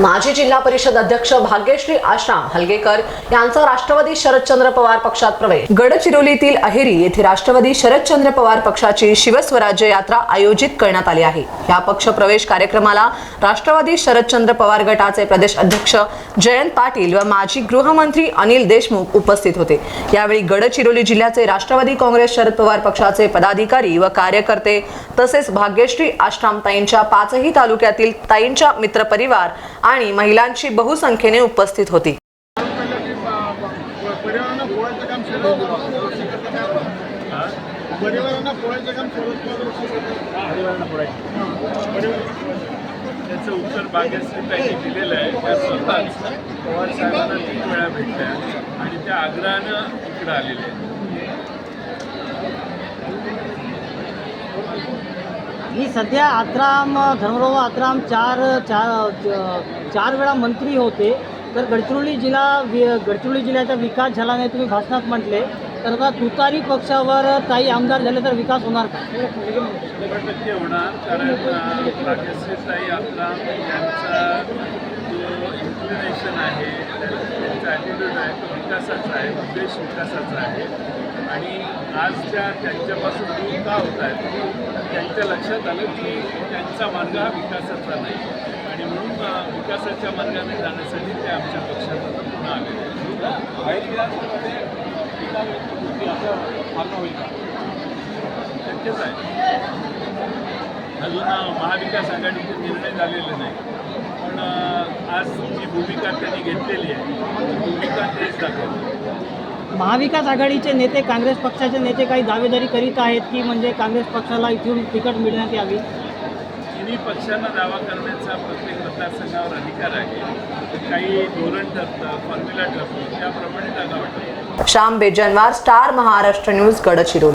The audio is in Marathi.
माजी जिल्हा परिषद अध्यक्ष भाग्यश्री आश्राम हलगेकर यांचा राष्ट्रवादी शरदचंद्र पवार पक्षात प्रवेश. गडचिरोलीतील अहेरी येथे राष्ट्रवादी शरदचंद्र पवार पक्षाची शिवस्वराज्य यात्रा आयोजित करण्यात आली आहे. या पक्ष प्रवेश कार्यक्रमाला राष्ट्रवादी शरदचंद्र पवार गटाचे प्रदेश अध्यक्ष जयंत पाटील व माजी गृहमंत्री अनिल देशमुख उपस्थित होते. यावेळी गडचिरोली जिल्ह्याचे राष्ट्रवादी काँग्रेस शरद पवार पक्षाचे पदाधिकारी व कार्यकर्ते तसेच भाग्यश्री आश्राम ताईंच्या पाचही तालुक्यातील ताईंच्या मित्रपरिवार आणि महिलांची बहुसंख्येने उपस्थित होती. त्याचं उत्तर त्यांनी दिलेलं आहे. त्या स्वतःच पवार साहेबांना तीन वेळा भेटल्या आणि त्या आग्रहानं इकडं आलेल्या आहेत. मी सध्या आत्राम धर्मराव आत्राम चार चार चार वेळा मंत्री होते. तर गडचिरोली जिल्हा वि गडचिरोली जिल्ह्याचा विकास झाला नाही तुम्ही भाषणात म्हटले. तर आता तुतारी पक्षावर काही आमदार झाले तर विकास होणार का? शंभर टक्के होणार कारण आपला जो इन्क्लिनेशन आहे त्यांचा ॲटिट्यूड आहे तो विकासाचा आहे उद्देश विकासाचा आहे. आणि आज त्या त्यांच्यापासून दूर का होत आहेत त्यांच्या लक्षात आलं की त्यांचा मार्ग हा विकासाचा नाही. आणि म्हणून विकासाच्या मार्गाने जाण्यासाठी ते आमच्या पक्षात पुन्हा आले. शक्यच आहे. अजून महाविकास आघाडीचे निर्णय झालेले नाही. पण आज जी भूमिका त्यांनी घेतलेली आहे ती भूमिका तेच दाखवते महाविकास आघाडीचे नेते काँग्रेस पक्षाचे नेते काही दावेदारी करीत आहेत की म्हणजे काँग्रेस पक्षाला इथून तिकीट मिळण्यात यावी? तिन्ही पक्षांना दावा करण्याचा प्रत्येक मतदारसंघावर अधिकार आहे. काही धोरण ठरतं फॉर्म्युला ठरतो त्याप्रमाणे जागा वाटतं श्याम बेजनवार स्टार महाराष्ट्र न्यूज गडचिरोली.